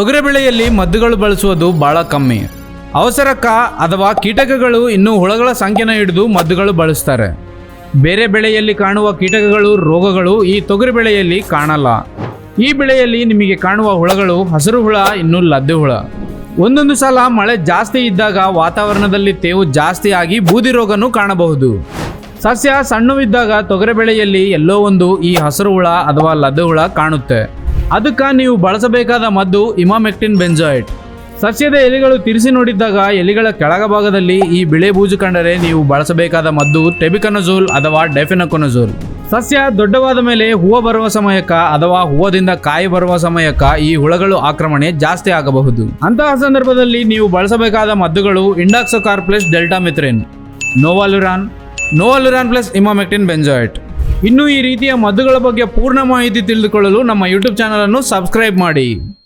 ತೊಗರಿ ಬೆಳೆಯಲ್ಲಿ ಮದ್ದುಗಳು ಬಳಸುವುದು ಬಹಳ ಕಮ್ಮಿ. ಅವಸರಕ್ಕ ಅಥವಾ ಕೀಟಕಗಳು ಇನ್ನು ಹುಳಗಳ ಸಂಖ್ಯೆನ ಹಿಡಿದು ಮದ್ದುಗಳು ಬಳಸ್ತಾರೆ. ಬೇರೆ ಬೆಳೆಯಲ್ಲಿ ಕಾಣುವ ಕೀಟಕಗಳು, ರೋಗಗಳು ಈ ತೊಗರಿ ಬೆಳೆಯಲ್ಲಿ ಕಾಣಲ್ಲ. ಈ ಬೆಳೆಯಲ್ಲಿ ನಿಮಗೆ ಕಾಣುವ ಹುಳಗಳು ಹಸಿರು ಹುಳ, ಇನ್ನು ಲದ್ದೆ ಹುಳ. ಒಂದೊಂದು ಸಲ ಮಳೆ ಜಾಸ್ತಿ ಇದ್ದಾಗ ವಾತಾವರಣದಲ್ಲಿ ತೇವು ಜಾಸ್ತಿ ಆಗಿ ಬೂದಿ ರೋಗನೂ ಕಾಣಬಹುದು. ಸಸ್ಯ ಸಣ್ಣವಿದ್ದಾಗ ತೊಗರಿ ಬೆಳೆಯಲ್ಲಿ ಎಲ್ಲೋ ಒಂದು ಈ ಹಸಿರು ಹುಳ ಅಥವಾ ಲದ್ದೆ ಹುಳ ಕಾಣುತ್ತೆ. ಅದಕ್ಕೆ ನೀವು ಬಳಸಬೇಕಾದ ಮದ್ದು ಇಮಾಮೆಕ್ಟಿನ್ ಬೆಂಜಾಯ್ಡ್ ಸಸ್ಯದ ಎಲೆಗಳು ತಿರುಸಿ ನೋಡಿದ್ದಾಗ ಎಲೆಗಳ ಕೆಳಗ ಭಾಗದಲ್ಲಿ ಈ ಬಿಳೆ ಬೂಜು ಕಂಡರೆ ನೀವು ಬಳಸಬೇಕಾದ ಮದ್ದು ಟೆಬಿಕನಜೋಲ್ ಅಥವಾ ಡೆಫಿನಕೊನಜೋಲ್. ಸಸ್ಯ ದೊಡ್ಡವಾದ ಮೇಲೆ ಹೂವು ಬರುವ ಸಮಯಕ್ಕ ಅಥವಾ ಹೂವದಿಂದ ಕಾಯಿ ಬರುವ ಸಮಯಕ್ಕ ಈ ಹುಳಗಳು ಆಕ್ರಮಣೆ ಜಾಸ್ತಿ ಆಗಬಹುದು. ಅಂತಹ ಸಂದರ್ಭದಲ್ಲಿ ನೀವು ಬಳಸಬೇಕಾದ ಮದ್ದುಗಳು indoxacarb plus deltamethrin, novaluron novaluron plus emamectin benzoate. ಇನ್ನು ಈ ರೀತಿಯ ಮದ್ದುಗಳ ಬಗ್ಗೆ ಪೂರ್ಣ ಮಾಹಿತಿ ತಿಳಿದುಕೊಳ್ಳಲು ನಮ್ಮ ಯೂಟ್ಯೂಬ್ ಚಾನಲನ್ನು ಸಬ್ಸ್ಕ್ರೈಬ್ ಮಾಡಿ.